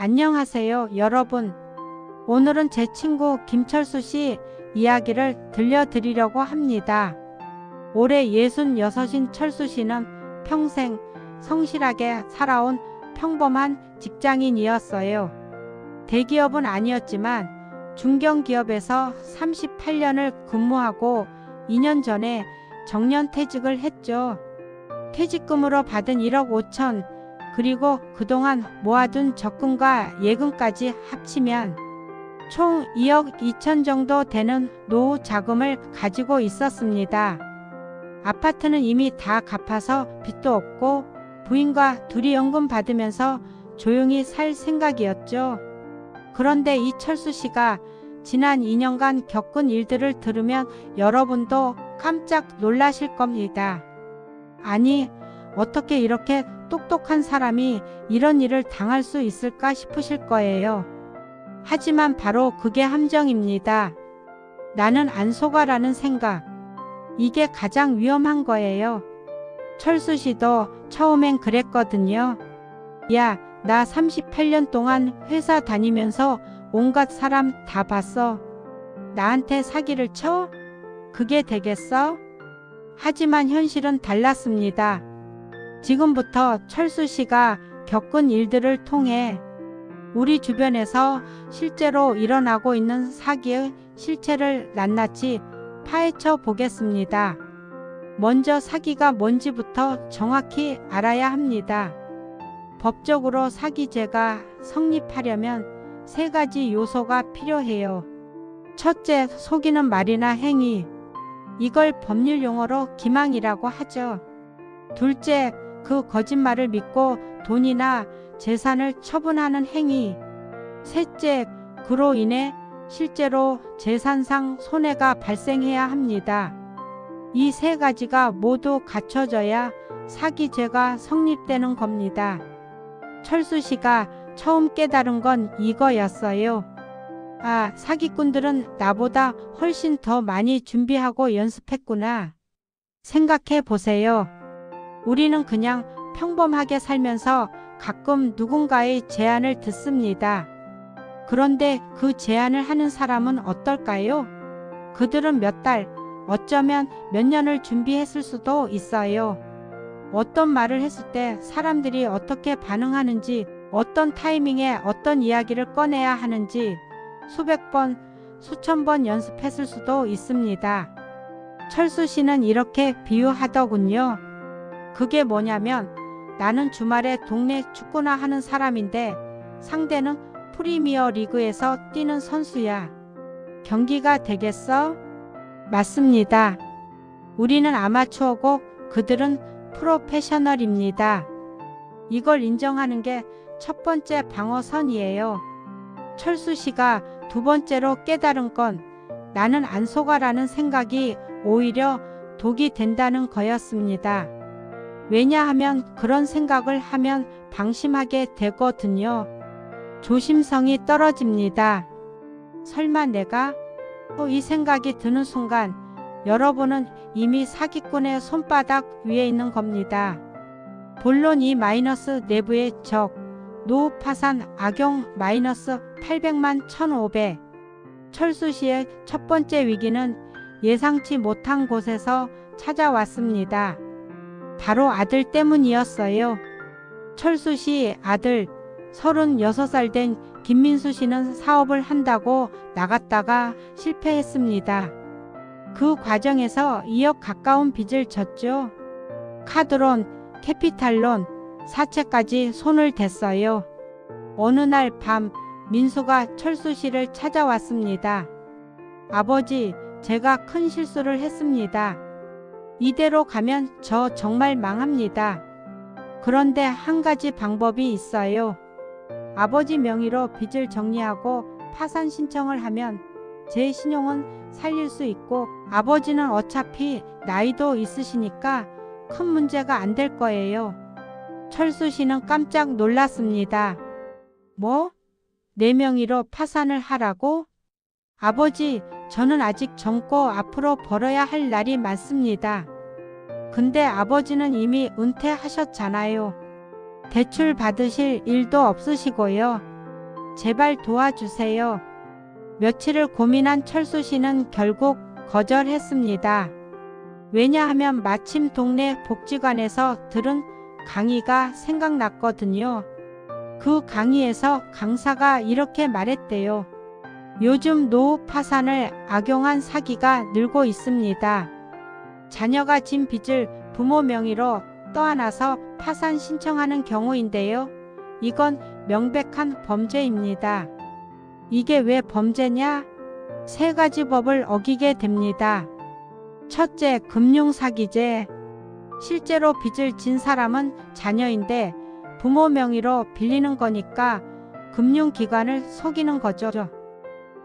안녕하세요, 여러분. 오늘은 제 친구 김철수 씨 이야기를 들려드리려고 합니다. 올해 66인 철수 씨는 평생 성실하게 살아온 평범한 직장인이었어요. 대기업은 아니었지만 중견기업에서 38년을 근무하고 2년 전에 정년퇴직을 했죠. 퇴직금으로 받은 1억 5천 그리고 그동안 모아둔 적금과 예금까지 합치면 총 2억 2천 정도 되는 노후 자금을 가지고 있었습니다. 아파트는 이미 다 갚아서 빚도 없고 부인과 둘이 연금 받으면서 조용히 살 생각이었죠. 그런데 이 철수 씨가 지난 2년간 겪은 일들을 들으면 여러분도 깜짝 놀라실 겁니다. 아니, 어떻게 이렇게 똑똑한 사람이 이런 일을 당할 수 있을까 싶으실 거예요. 하지만 바로 그게 함정입니다. 나는 안 속아라는 생각. 이게 가장 위험한 거예요. 철수 씨도 처음엔 그랬거든요. 야, 나 38년 동안 회사 다니면서 온갖 사람 다 봤어. 나한테 사기를 쳐? 그게 되겠어? 하지만 현실은 달랐습니다. 지금부터 철수 씨가 겪은 일들을 통해 우리 주변에서 실제로 일어나고 있는 사기의 실체를 낱낱이 파헤쳐 보겠습니다. 먼저 사기가 뭔지부터 정확히 알아야 합니다. 법적으로 사기죄가 성립하려면 세 가지 요소가 필요해요. 첫째, 속이는 말이나 행위. 이걸 법률 용어로 기망이라고 하죠. 둘째, 그 거짓말을 믿고 돈이나 재산을 처분하는 행위. 셋째, 그로 인해 실제로 재산상 손해가 발생해야 합니다. 이 세 가지가 모두 갖춰져야 사기죄가 성립되는 겁니다. 철수 씨가 처음 깨달은 건 이거였어요. 아, 사기꾼들은 나보다 훨씬 더 많이 준비하고 연습했구나. 생각해 보세요. 우리는 그냥 평범하게 살면서 가끔 누군가의 제안을 듣습니다. 그런데 그 제안을 하는 사람은 어떨까요? 그들은 몇 달, 어쩌면 몇 년을 준비했을 수도 있어요. 어떤 말을 했을 때 사람들이 어떻게 반응하는지, 어떤 타이밍에 어떤 이야기를 꺼내야 하는지 수백 번, 수천 번 연습했을 수도 있습니다. 철수 씨는 이렇게 비유하더군요. 그게 뭐냐면 나는 주말에 동네 축구나 하는 사람인데 상대는 프리미어 리그에서 뛰는 선수야. 경기가 되겠어? 맞습니다. 우리는 아마추어고 그들은 프로페셔널입니다. 이걸 인정하는 게 첫 번째 방어선이에요. 철수 씨가 두 번째로 깨달은 건 나는 안 속아라는 생각이 오히려 독이 된다는 거였습니다. 왜냐하면 그런 생각을 하면 방심하게 되거든요. 조심성이 떨어집니다. 설마 내가 어, 이 생각이 드는 순간 여러분은 이미 사기꾼의 손바닥 위에 있는 겁니다. 본론 이 마이너스 내부의 적, 노후 파산 악용 마이너스 800만 1500. 철수 씨의 첫 번째 위기는 예상치 못한 곳에서 찾아왔습니다. 바로 아들 때문이었어요. 철수 씨 아들 36살 된 김민수 씨는 사업을 한다고 나갔다가 실패했습니다. 그 과정에서 2억 가까운 빚을 졌죠. 카드론, 캐피탈론, 사채까지 손을 댔어요. 어느 날 밤 민수가 철수 씨를 찾아왔습니다. 아버지, 제가 큰 실수를 했습니다. 이대로 가면 저 정말 망합니다. 그런데 한 가지 방법이 있어요. 아버지 명의로 빚을 정리하고 파산 신청을 하면 제 신용은 살릴 수 있고 아버지는 어차피 나이도 있으시니까 큰 문제가 안 될 거예요. 철수 씨는 깜짝 놀랐습니다. 뭐? 내 명의로 파산을 하라고? 아버지, 저는 아직 젊고 앞으로 벌어야 할 날이 많습니다. 근데 아버지는 이미 은퇴하셨잖아요. 대출 받으실 일도 없으시고요. 제발 도와주세요. 며칠을 고민한 철수 씨는 결국 거절했습니다. 왜냐하면 마침 동네 복지관에서 들은 강의가 생각났거든요. 그 강의에서 강사가 이렇게 말했대요. 요즘 노후 파산을 악용한 사기가 늘고 있습니다. 자녀가 진 빚을 부모 명의로 떠안아서 파산 신청하는 경우인데요. 이건 명백한 범죄입니다. 이게 왜 범죄냐? 세 가지 법을 어기게 됩니다. 첫째, 금융사기죄. 실제로 빚을 진 사람은 자녀인데 부모 명의로 빌리는 거니까 금융기관을 속이는 거죠.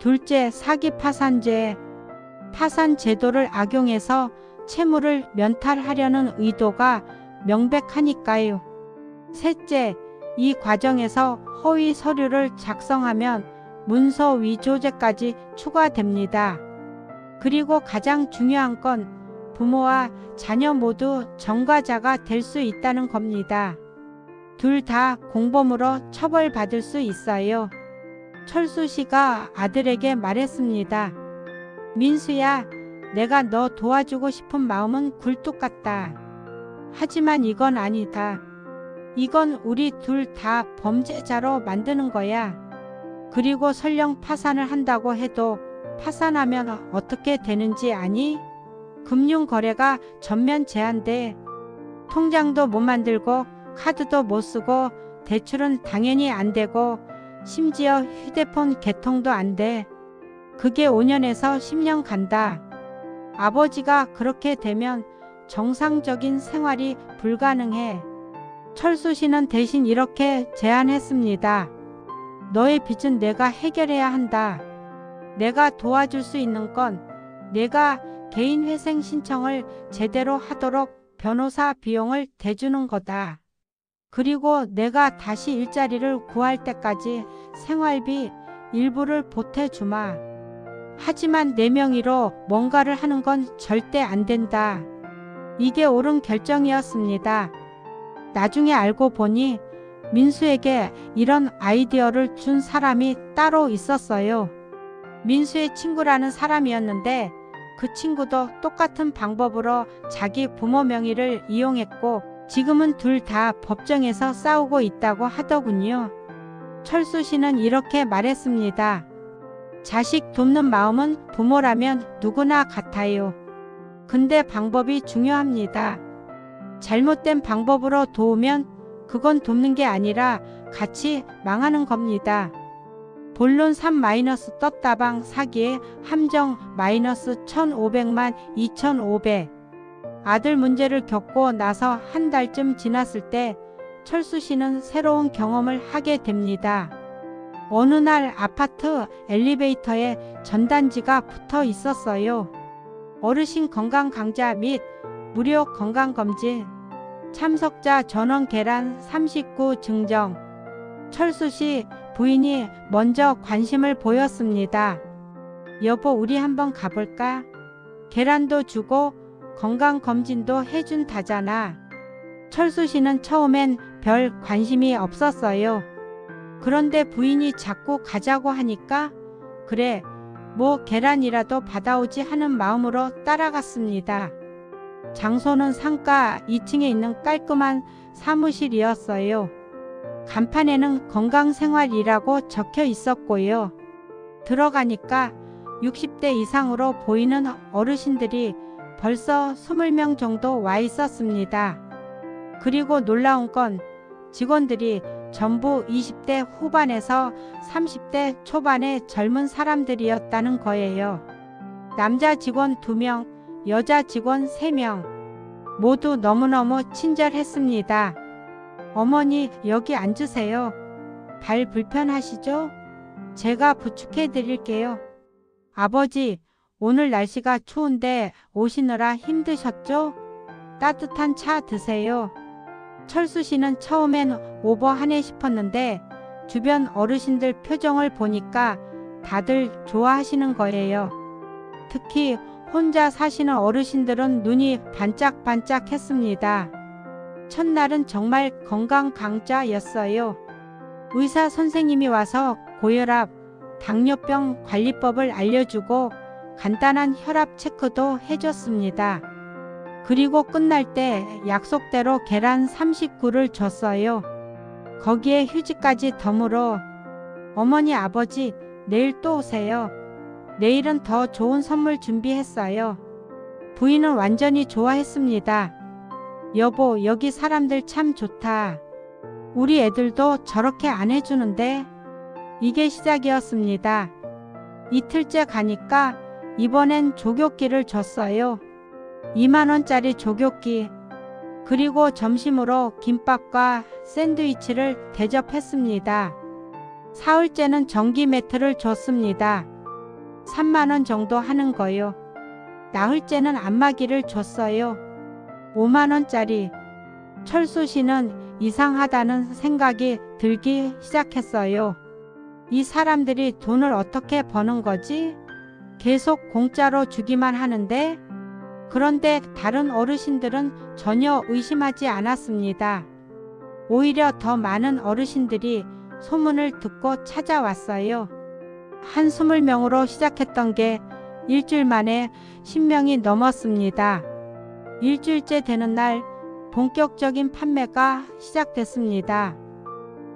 둘째, 사기 파산죄. 파산 제도를 악용해서 채무를 면탈하려는 의도가 명백하니까요. 셋째, 이 과정에서 허위 서류를 작성하면 문서 위조죄까지 추가됩니다. 그리고 가장 중요한 건 부모와 자녀 모두 전과자가 될 수 있다는 겁니다. 둘 다 공범으로 처벌받을 수 있어요. 철수 씨가 아들에게 말했습니다. 민수야, 내가 너 도와주고 싶은 마음은 굴뚝 같다. 하지만 이건 아니다. 이건 우리 둘 다 범죄자로 만드는 거야. 그리고 설령 파산을 한다고 해도 파산하면 어떻게 되는지 아니? 금융거래가 전면 제한돼. 통장도 못 만들고 카드도 못 쓰고 대출은 당연히 안 되고 심지어 휴대폰 개통도 안 돼. 그게 5년에서 10년 간다. 아버지가 그렇게 되면 정상적인 생활이 불가능해. 철수 씨는 대신 이렇게 제안했습니다. 너의 빚은 내가 해결해야 한다. 내가 도와줄 수 있는 건 내가 개인 회생 신청을 제대로 하도록 변호사 비용을 대주는 거다. 그리고 내가 다시 일자리를 구할 때까지 생활비 일부를 보태주마. 하지만 내 명의로 뭔가를 하는 건 절대 안 된다. 이게 옳은 결정이었습니다. 나중에 알고 보니 민수에게 이런 아이디어를 준 사람이 따로 있었어요. 민수의 친구라는 사람이었는데 그 친구도 똑같은 방법으로 자기 부모 명의를 이용했고 지금은 둘 다 법정에서 싸우고 있다고 하더군요. 철수 씨는 이렇게 말했습니다. 자식 돕는 마음은 부모라면 누구나 같아요. 근데 방법이 중요합니다. 잘못된 방법으로 도우면 그건 돕는 게 아니라 같이 망하는 겁니다. 본론 3 마이너스 떴다방 사기에 함정 마이너스 1500만 2500 아들 문제를 겪고 나서 한 달쯤 지났을 때 철수 씨는 새로운 경험을 하게 됩니다. 어느 날 아파트 엘리베이터에 전단지가 붙어 있었어요. 어르신 건강 강좌 및 무료 건강 검진 참석자 전원 계란 39 증정 철수 씨 부인이 먼저 관심을 보였습니다. 여보 우리 한번 가볼까? 계란도 주고 건강검진도 해준 다잖아. 철수 씨는 처음엔 별 관심이 없었어요. 그런데 부인이 자꾸 가자고 하니까 그래 뭐 계란이라도 받아오지 하는 마음으로 따라갔습니다. 장소는 상가 2층에 있는 깔끔한 사무실이었어요. 간판에는 건강생활이라고 적혀 있었고요. 들어가니까 60대 이상으로 보이는 어르신들이 벌써 20명 정도 와 있었습니다. 그리고 놀라운 건 직원들이 전부 20대 후반에서 30대 초반의 젊은 사람들이었다는 거예요. 남자 직원 2명, 여자 직원 3명. 모두 너무너무 친절했습니다. 어머니, 여기 앉으세요. 발 불편하시죠? 제가 부축해 드릴게요. 아버지, 오늘 날씨가 추운데 오시느라 힘드셨죠? 따뜻한 차 드세요. 철수 씨는 처음엔 오버하네 싶었는데 주변 어르신들 표정을 보니까 다들 좋아하시는 거예요. 특히 혼자 사시는 어르신들은 눈이 반짝반짝 했습니다. 첫날은 정말 건강 강좌였어요. 의사 선생님이 와서 고혈압, 당뇨병 관리법을 알려주고 간단한 혈압 체크도 해줬습니다. 그리고 끝날 때 약속대로 계란 39를 줬어요. 거기에 휴지까지 덤으로 어머니 아버지 내일 또 오세요. 내일은 더 좋은 선물 준비했어요. 부인은 완전히 좋아했습니다. 여보, 여기 사람들 참 좋다. 우리 애들도 저렇게 안 해주는데 이게 시작이었습니다. 이틀째 가니까 이번엔 조교기를 줬어요. 2만원짜리 조교기. 그리고 점심으로 김밥과 샌드위치를 대접했습니다. 사흘째는 전기 매트를 줬습니다. 3만원 정도 하는 거요. 나흘째는 안마기를 줬어요. 5만원짜리. 철수 씨는 이상하다는 생각이 들기 시작했어요. 이 사람들이 돈을 어떻게 버는 거지? 계속 공짜로 주기만 하는데? 그런데 다른 어르신들은 전혀 의심하지 않았습니다. 오히려 더 많은 어르신들이 소문을 듣고 찾아왔어요. 한 스물 명으로 시작했던 게 일주일 만에 10명이 넘었습니다. 일주일째 되는 날 본격적인 판매가 시작됐습니다.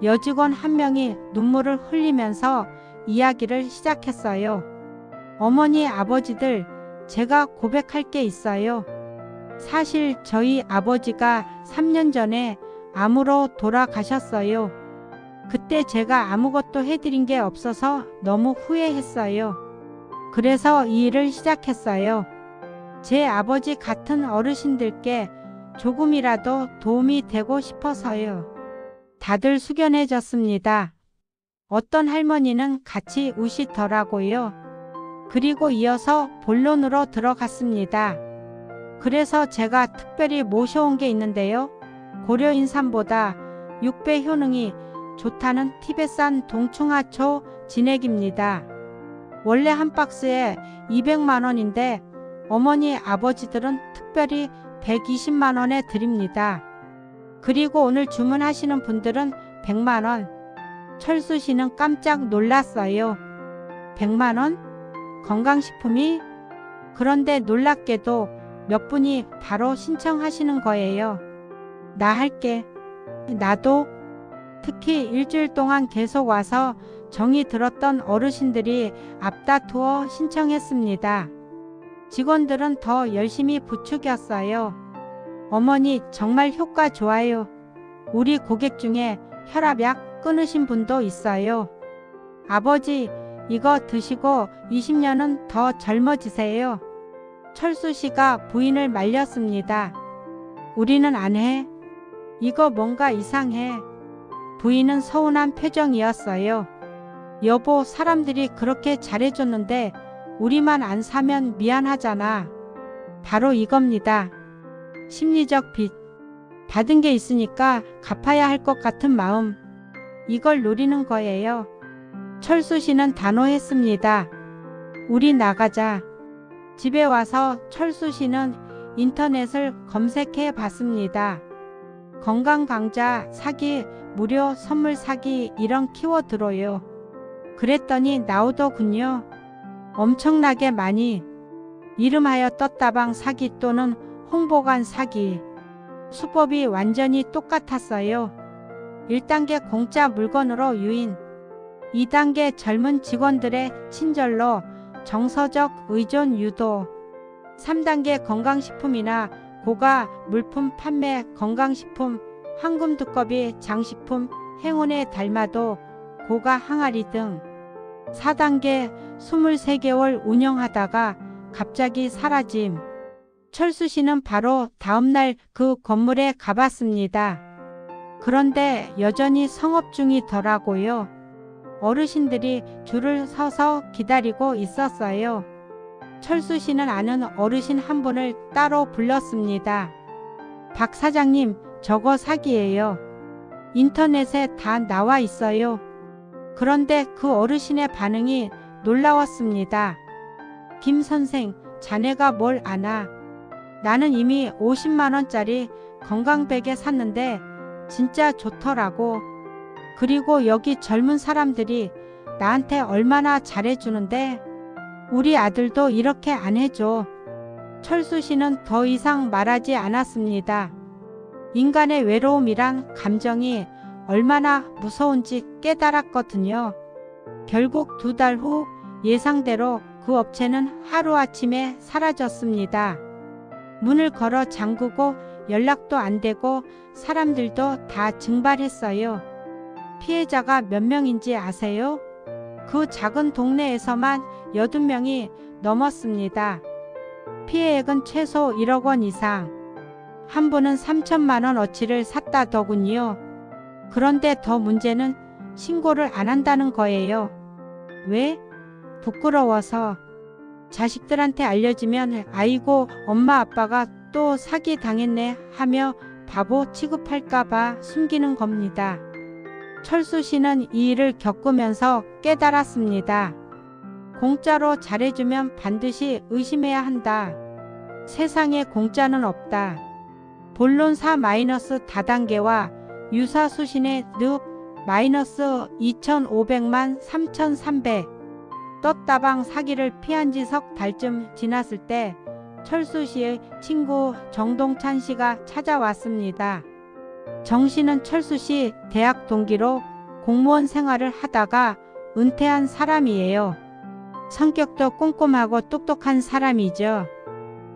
여직원 한 명이 눈물을 흘리면서 이야기를 시작했어요. 어머니, 아버지들, 제가 고백할 게 있어요. 사실 저희 아버지가 3년 전에 암으로 돌아가셨어요. 그때 제가 아무것도 해드린 게 없어서 너무 후회했어요. 그래서 이 일을 시작했어요. 제 아버지 같은 어르신들께 조금이라도 도움이 되고 싶어서요. 다들 숙연해졌습니다. 어떤 할머니는 같이 우시더라고요. 그리고 이어서 본론으로 들어갔습니다. 그래서 제가 특별히 모셔온 게 있는데요. 고려인삼보다 6배 효능이 좋다는 티베산 동충하초 진액입니다. 원래 한 박스에 200만 원인데 어머니 아버지들은 특별히 120만 원에 드립니다. 그리고 오늘 주문하시는 분들은 100만 원. 철수 씨는 깜짝 놀랐어요. 100만 원? 건강식품이? 그런데 놀랍게도 몇 분이 바로 신청하시는 거예요. 나 할게. 나도 특히 일주일 동안 계속 와서 정이 들었던 어르신들이 앞다투어 신청했습니다. 직원들은 더 열심히 부추겼어요. 어머니 정말 효과 좋아요. 우리 고객 중에 혈압약 끊으신 분도 있어요. 아버지 이거 드시고 20년은 더 젊어지세요. 철수 씨가 부인을 말렸습니다. 우리는 안 해. 이거 뭔가 이상해. 부인은 서운한 표정이었어요. 여보, 사람들이 그렇게 잘해줬는데 우리만 안 사면 미안하잖아. 바로 이겁니다. 심리적 빚. 받은 게 있으니까 갚아야 할 것 같은 마음. 이걸 노리는 거예요. 철수 씨는 단호했습니다. 우리 나가자. 집에 와서 철수 씨는 인터넷을 검색해 봤습니다. 건강 강자 사기, 무료 선물 사기 이런 키워드로요. 그랬더니 나오더군요. 엄청나게 많이. 이름하여 떴다방 사기 또는 홍보관 사기. 수법이 완전히 똑같았어요. 1단계 공짜 물건으로 유인. 2단계 젊은 직원들의 친절로 정서적 의존 유도. 3단계 건강식품이나 고가 물품 판매 건강식품 황금 두꺼비 장식품 행운의 달마도 고가 항아리 등 4단계 23개월 운영하다가 갑자기 사라짐. 철수 씨는 바로 다음날 그 건물에 가봤습니다. 그런데 여전히 성업 중이더라고요. 어르신들이 줄을 서서 기다리고 있었어요. 철수 씨는 아는 어르신 한 분을 따로 불렀습니다. 박 사장님, 저거 사기예요. 인터넷에 다 나와 있어요. 그런데 그 어르신의 반응이 놀라웠습니다. 김 선생, 자네가 뭘 아나? 나는 이미 50만원짜리 건강베개 샀는데 진짜 좋더라고. 그리고 여기 젊은 사람들이 나한테 얼마나 잘해주는데 우리 아들도 이렇게 안 해줘. 철수 씨는 더 이상 말하지 않았습니다. 인간의 외로움이란 감정이 얼마나 무서운지 깨달았거든요. 결국 두 달 후 예상대로 그 업체는 하루아침에 사라졌습니다. 문을 걸어 잠그고 연락도 안 되고 사람들도 다 증발했어요. 피해자가 몇 명인지 아세요? 그 작은 동네에서만 80명이 넘었습니다. 피해액은 최소 1억 원 이상. 한 분은 3천만 원 어치를 샀다더군요. 그런데 더 문제는 신고를 안 한다는 거예요. 왜? 부끄러워서. 자식들한테 알려지면 아이고 엄마 아빠가 또 사기 당했네 하며 바보 취급할까봐 숨기는 겁니다. 철수 씨는 이 일을 겪으면서 깨달았습니다. 공짜로 잘해주면 반드시 의심해야 한다. 세상에 공짜는 없다. 본론사 마이너스 다단계와 유사 수신의 늪 마이너스 2,500만 3,300 떴다방 사기를 피한 지 석 달쯤 지났을 때 철수 씨의 친구 정동찬 씨가 찾아왔습니다. 정 씨는 철수 씨 대학 동기로 공무원 생활을 하다가 은퇴한 사람이에요. 성격도 꼼꼼하고 똑똑한 사람이죠.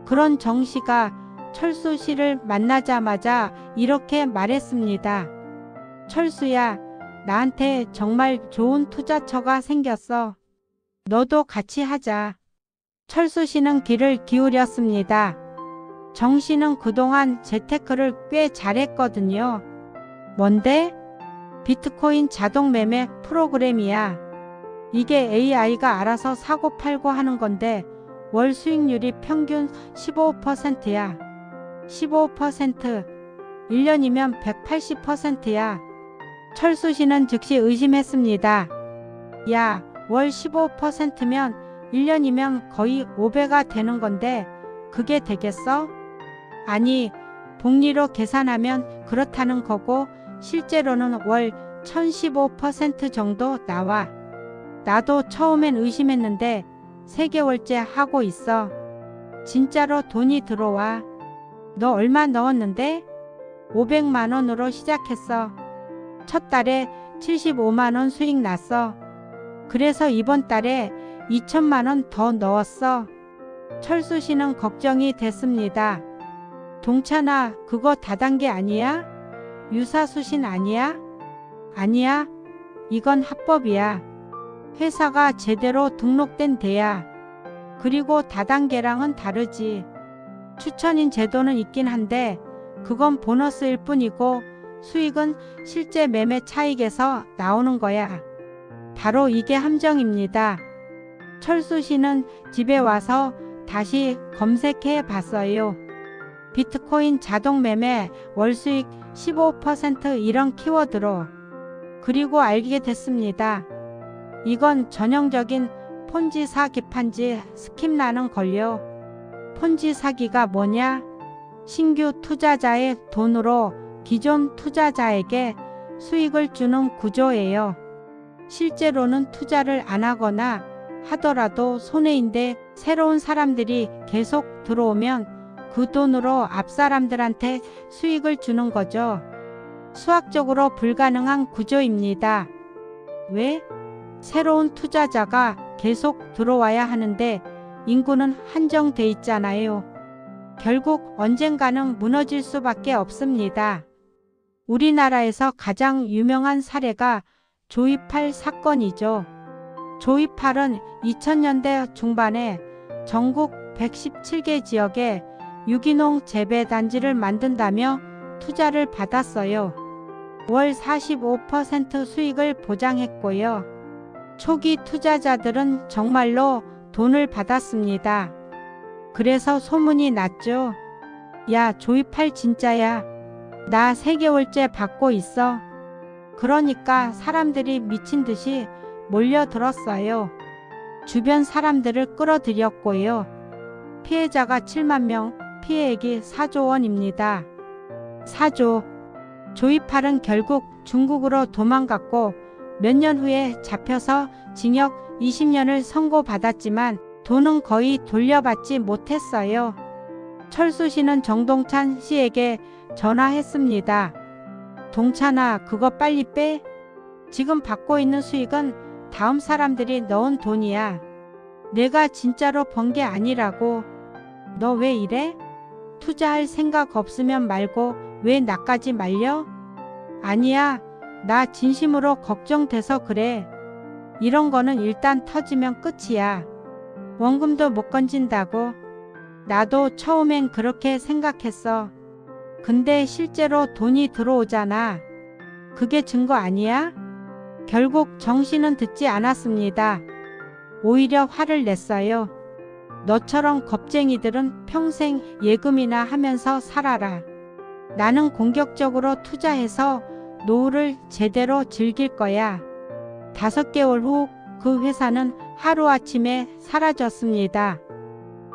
그런 정 씨가 철수 씨를 만나자마자 이렇게 말했습니다. 철수야, 나한테 정말 좋은 투자처가 생겼어. 너도 같이 하자. 철수 씨는 귀를 기울였습니다. 정 씨는 그동안 재테크를 꽤 잘했거든요. 뭔데? 비트코인 자동 매매 프로그램이야. 이게 AI가 알아서 사고 팔고 하는 건데 월 수익률이 평균 15%야. 15%. 1년이면 180%야. 철수 씨는 즉시 의심했습니다. 야, 월 15%면 1년이면 거의 5배가 되는 건데 그게 되겠어? 아니, 복리로 계산하면 그렇다는 거고 실제로는 월 1015% 정도 나와. 나도 처음엔 의심했는데 3개월째 하고 있어. 진짜로 돈이 들어와. 너 얼마 넣었는데? 500만 원으로 시작했어. 첫 달에 75만 원 수익 났어. 그래서 이번 달에 2천만 원 더 넣었어. 철수 씨는 걱정이 됐습니다. 동찬아, 그거 다단계 아니야? 유사수신 아니야? 아니야. 이건 합법이야. 회사가 제대로 등록된 데야. 그리고 다단계랑은 다르지. 추천인 제도는 있긴 한데 그건 보너스일 뿐이고 수익은 실제 매매 차익에서 나오는 거야. 바로 이게 함정입니다. 철수 씨는 집에 와서 다시 검색해 봤어요. 비트코인 자동 매매 월 수익 15% 이런 키워드로. 그리고 알게 됐습니다. 이건 전형적인 폰지 사기 판지 스킵 나는 걸요. 폰지 사기가 뭐냐? 신규 투자자의 돈으로 기존 투자자에게 수익을 주는 구조예요. 실제로는 투자를 안 하거나 하더라도 손해인데 새로운 사람들이 계속 들어오면 그 돈으로 앞 사람들한테 수익을 주는 거죠. 수학적으로 불가능한 구조입니다. 왜? 새로운 투자자가 계속 들어와야 하는데 인구는 한정돼 있잖아요. 결국 언젠가는 무너질 수밖에 없습니다. 우리나라에서 가장 유명한 사례가 조이팔 사건이죠. 조이팔은 2000년대 중반에 전국 117개 지역에 유기농 재배 단지를 만든다며 투자를 받았어요. 월 45% 수익을 보장했고요. 초기 투자자들은 정말로 돈을 받았습니다. 그래서 소문이 났죠. 야, 조이팔 진짜야. 나 3개월째 받고 있어. 그러니까 사람들이 미친 듯이 몰려들었어요. 주변 사람들을 끌어들였고요. 피해자가 7만 명, 피해액이 4조 원입니다. 4조. 조이팔은 결국 중국으로 도망갔고 몇 년 후에 잡혀서 징역 20년을 선고받았지만 돈은 거의 돌려받지 못했어요. 철수 씨는 정동찬 씨에게 전화했습니다. 동찬아, 그거 빨리 빼. 지금 받고 있는 수익은 다음 사람들이 넣은 돈이야. 내가 진짜로 번 게 아니라고. 너 왜 이래? 투자할 생각 없으면 말고 왜 나까지 말려? 아니야. 나 진심으로 걱정돼서 그래. 이런 거는 일단 터지면 끝이야. 원금도 못 건진다고. 나도 처음엔 그렇게 생각했어. 근데 실제로 돈이 들어오잖아. 그게 증거 아니야? 결국 정신은 듣지 않았습니다. 오히려 화를 냈어요. 너처럼 겁쟁이들은 평생 예금이나 하면서 살아라. 나는 공격적으로 투자해서 노후를 제대로 즐길 거야. 다섯 개월 후 그 회사는 하루아침에 사라졌습니다.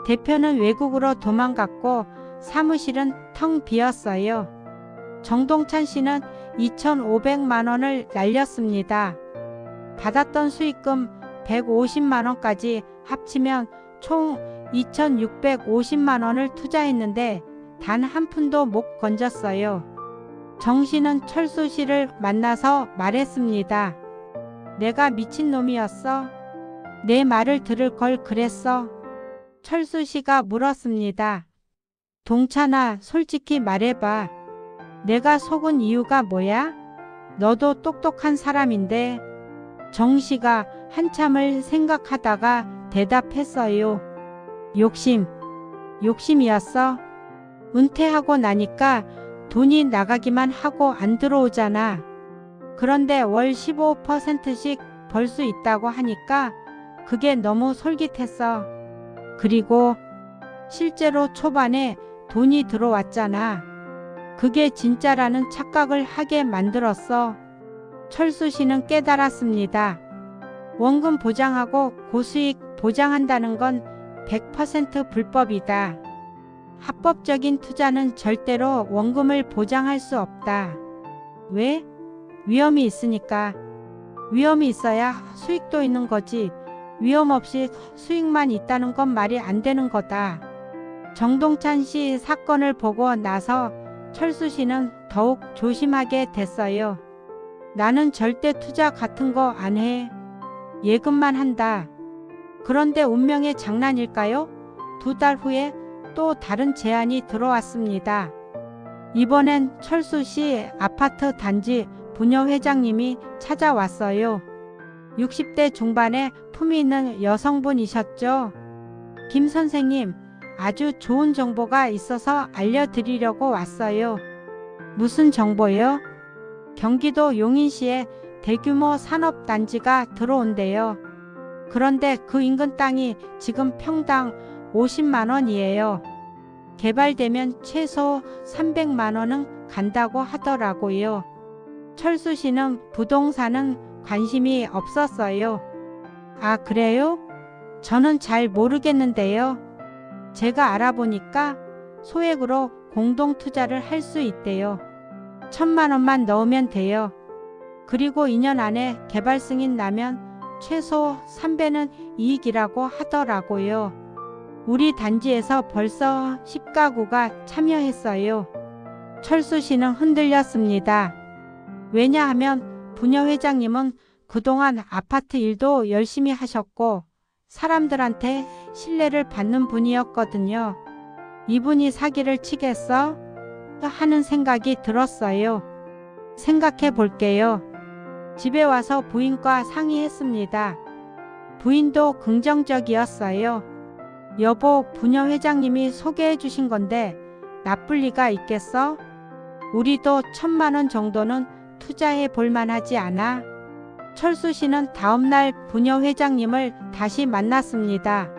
대표는 외국으로 도망갔고 사무실은 텅 비었어요. 정동찬 씨는 2,500만 원을 날렸습니다. 받았던 수익금 150만 원까지 합치면 총 2,650만 원을 투자했는데 단 한 푼도 못 건졌어요. 정 씨는 철수 씨를 만나서 말했습니다. 내가 미친놈이었어. 내 말을 들을 걸 그랬어. 철수 씨가 물었습니다. 동찬아, 솔직히 말해봐. 내가 속은 이유가 뭐야? 너도 똑똑한 사람인데. 정 씨가 한참을 생각하다가 대답했어요. 욕심. 욕심이었어. 은퇴하고 나니까 돈이 나가기만 하고 안 들어오잖아. 그런데 월 15%씩 벌 수 있다고 하니까 그게 너무 솔깃했어. 그리고 실제로 초반에 돈이 들어왔잖아. 그게 진짜라는 착각을 하게 만들었어. 철수 씨는 깨달았습니다. 원금 보장하고 고수익 보장한다는 건 100% 불법이다. 합법적인 투자는 절대로 원금을 보장할 수 없다. 왜? 위험이 있으니까. 위험이 있어야 수익도 있는 거지. 위험 없이 수익만 있다는 건 말이 안 되는 거다. 정동찬 씨 사건을 보고 나서 철수 씨는 더욱 조심하게 됐어요. 나는 절대 투자 같은 거 안 해. 예금만 한다. 그런데 운명의 장난일까요? 두 달 후에 또 다른 제안이 들어왔습니다. 이번엔 철수 씨 아파트 단지 부녀 회장님이 찾아왔어요. 60대 중반에 품이 있는 여성분이셨죠. 김 선생님, 아주 좋은 정보가 있어서 알려드리려고 왔어요. 무슨 정보요? 경기도 용인시에 대규모 산업단지가 들어온대요. 그런데 그 인근 땅이 지금 평당 50만 원이에요. 개발되면 최소 300만 원은 간다고 하더라고요. 철수 씨는 부동산은 관심이 없었어요. 아, 그래요? 저는 잘 모르겠는데요. 제가 알아보니까 소액으로 공동 투자를 할 수 있대요. 천만 원만 넣으면 돼요. 그리고 2년 안에 개발 승인 나면 최소 3배는 이익이라고 하더라고요. 우리 단지에서 벌써 10가구가 참여했어요. 철수 씨는 흔들렸습니다. 왜냐하면 부녀 회장님은 그동안 아파트 일도 열심히 하셨고 사람들한테 신뢰를 받는 분이었거든요. 이분이 사기를 치겠어? 하는 생각이 들었어요. 생각해 볼게요. 집에 와서 부인과 상의했습니다. 부인도 긍정적이었어요. 여보, 부녀 회장님이 소개해 주신 건데 나쁠 리가 있겠어? 우리도 천만 원 정도는 투자해 볼 만하지 않아? 철수 씨는 다음날 부녀 회장님을 다시 만났습니다.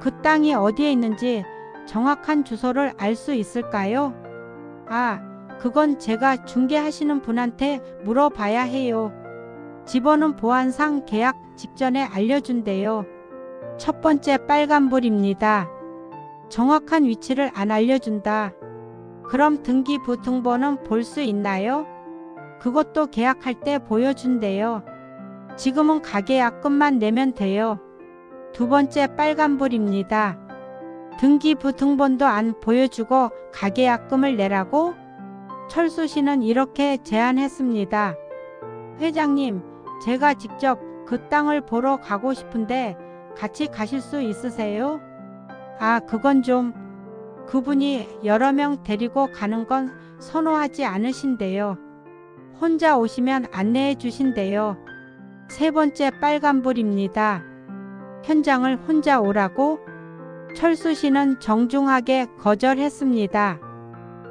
그 땅이 어디에 있는지 정확한 주소를 알 수 있을까요? 아, 그건 제가 중개하시는 분한테 물어봐야 해요. 집어는 보안상 계약 직전에 알려준대요. 첫 번째 빨간불입니다. 정확한 위치를 안 알려준다. 그럼 등기부 등본은 볼 수 있나요? 그것도 계약할 때 보여준대요. 지금은 가계약금만 내면 돼요. 두 번째 빨간불입니다. 등기부 등본도 안 보여주고 가계약금을 내라고? 철수 씨는 이렇게 제안했습니다. 회장님, 제가 직접 그 땅을 보러 가고 싶은데 같이 가실 수 있으세요? 아, 그건 좀 그분이 여러 명 데리고 가는 건 선호하지 않으신데요. 혼자 오시면 안내해 주신대요. 세 번째 빨간불입니다. 현장을 혼자 오라고? 철수 씨는 정중하게 거절했습니다.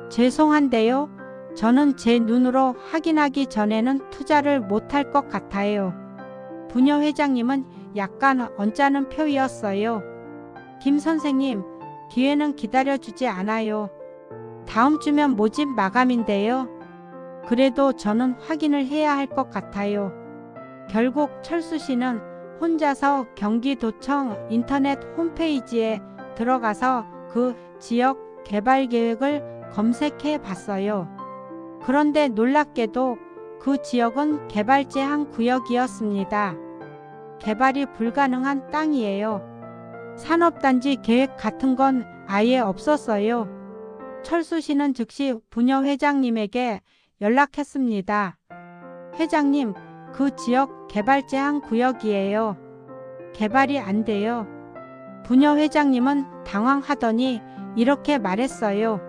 죄송한데요. 저는 제 눈으로 확인하기 전에는 투자를 못할 것 같아요. 부녀 회장님은 약간 언짢은 표이었어요. 김 선생님, 기회는 기다려주지 않아요. 다음 주면 모집 마감인데요. 그래도 저는 확인을 해야 할 것 같아요. 결국 철수 씨는 혼자서 경기도청 인터넷 홈페이지에 들어가서 그 지역 개발 계획을 검색해 봤어요. 그런데 놀랍게도 그 지역은 개발 제 한 구역이었습니다. 개발이 불가능한 땅이에요. 산업단지 계획 같은 건 아예 없었어요. 철수 씨는 즉시 부녀 회장님에게 연락했습니다. 회장님, 그 지역 개발 제한 구역이에요. 개발이 안 돼요. 부녀 회장님은 당황하더니 이렇게 말했어요.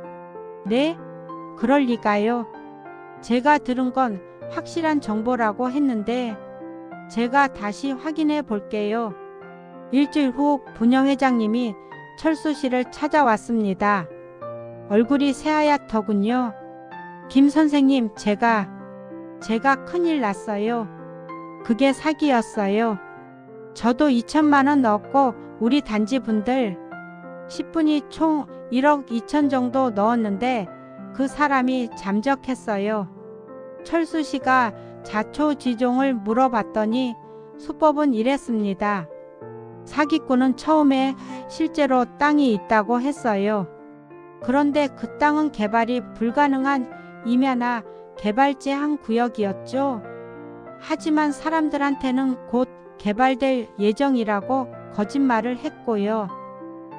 네? 그럴 리가요. 제가 들은 건 확실한 정보라고 했는데 제가 다시 확인해 볼게요. 일주일 후 부녀 회장님이 철수 씨를 찾아왔습니다. 얼굴이 새하얗더군요. 김 선생님, 제가, 제가 큰일 났어요. 그게 사기였어요. 저도 2천만 원 넣었고, 우리 단지 분들 10분이 총 1억 2천 정도 넣었는데, 그 사람이 잠적했어요. 철수 씨가 자초지종을 물어봤더니 수법은 이랬습니다. 사기꾼은 처음에 실제로 땅이 있다고 했어요. 그런데 그 땅은 개발이 불가능한 임야나 개발 제 한 구역이었죠. 하지만 사람들한테는 곧 개발될 예정이라고 거짓말을 했고요.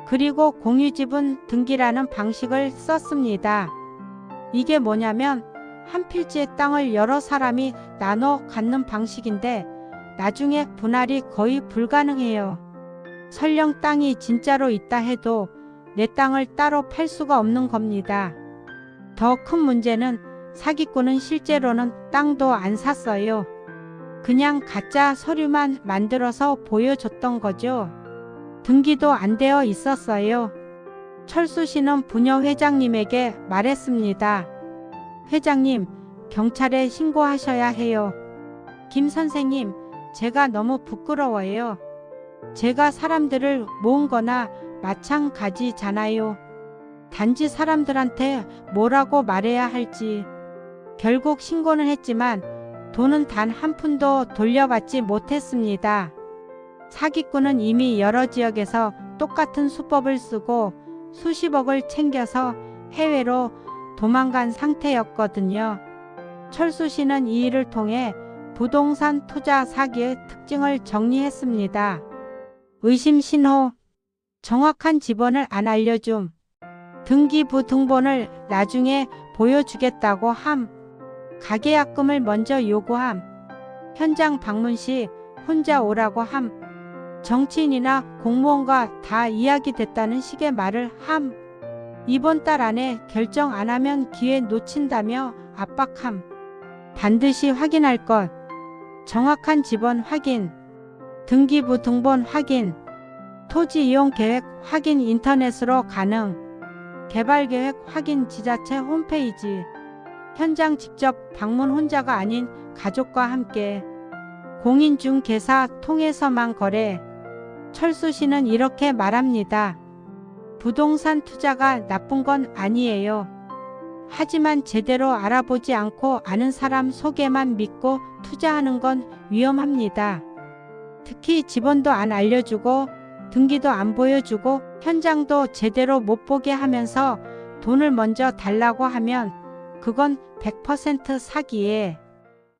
그리고 공유지분 등기라는 방식을 썼습니다. 이게 뭐냐면 한 필지의 땅을 여러 사람이 나눠 갖는 방식인데 나중에 분할이 거의 불가능해요. 설령 땅이 진짜로 있다 해도 내 땅을 따로 팔 수가 없는 겁니다. 더 큰 문제는 사기꾼은 실제로는 땅도 안 샀어요. 그냥 가짜 서류만 만들어서 보여줬던 거죠. 등기도 안 되어 있었어요. 철수 씨는 부녀 회장님에게 말했습니다. 회장님, 경찰에 신고하셔야 해요. 김 선생님, 제가 너무 부끄러워요. 제가 사람들을 모은 거나 마찬가지잖아요. 단지 사람들한테 뭐라고 말해야 할지. 결국 신고는 했지만 돈은 단 한 푼도 돌려받지 못했습니다. 사기꾼은 이미 여러 지역에서 똑같은 수법을 쓰고 수십억을 챙겨서 해외로 도망간 상태였거든요. 철수 씨는 이 일을 통해 부동산 투자 사기의 특징을 정리했습니다. 의심 신호, 정확한 지번을 안 알려줌, 등기부 등본을 나중에 보여주겠다고 함, 가계약금을 먼저 요구함, 현장 방문 시 혼자 오라고 함, 정치인이나 공무원과 다 이야기됐다는 식의 말을 함, 이번 달 안에 결정 안 하면 기회 놓친다며 압박함, 반드시 확인할 것, 정확한 지번 확인, 등기부 등본 확인, 토지 이용 계획 확인 인터넷으로 가능, 개발 계획 확인 지자체 홈페이지, 현장 직접 방문 혼자가 아닌 가족과 함께, 공인중개사 통해서만 거래, 철수 씨는 이렇게 말합니다. 부동산 투자가 나쁜 건 아니에요. 하지만 제대로 알아보지 않고 아는 사람 소개만 믿고 투자하는 건 위험합니다. 특히 지번도 안 알려주고 등기도 안 보여주고 현장도 제대로 못 보게 하면서 돈을 먼저 달라고 하면 그건 100% 사기에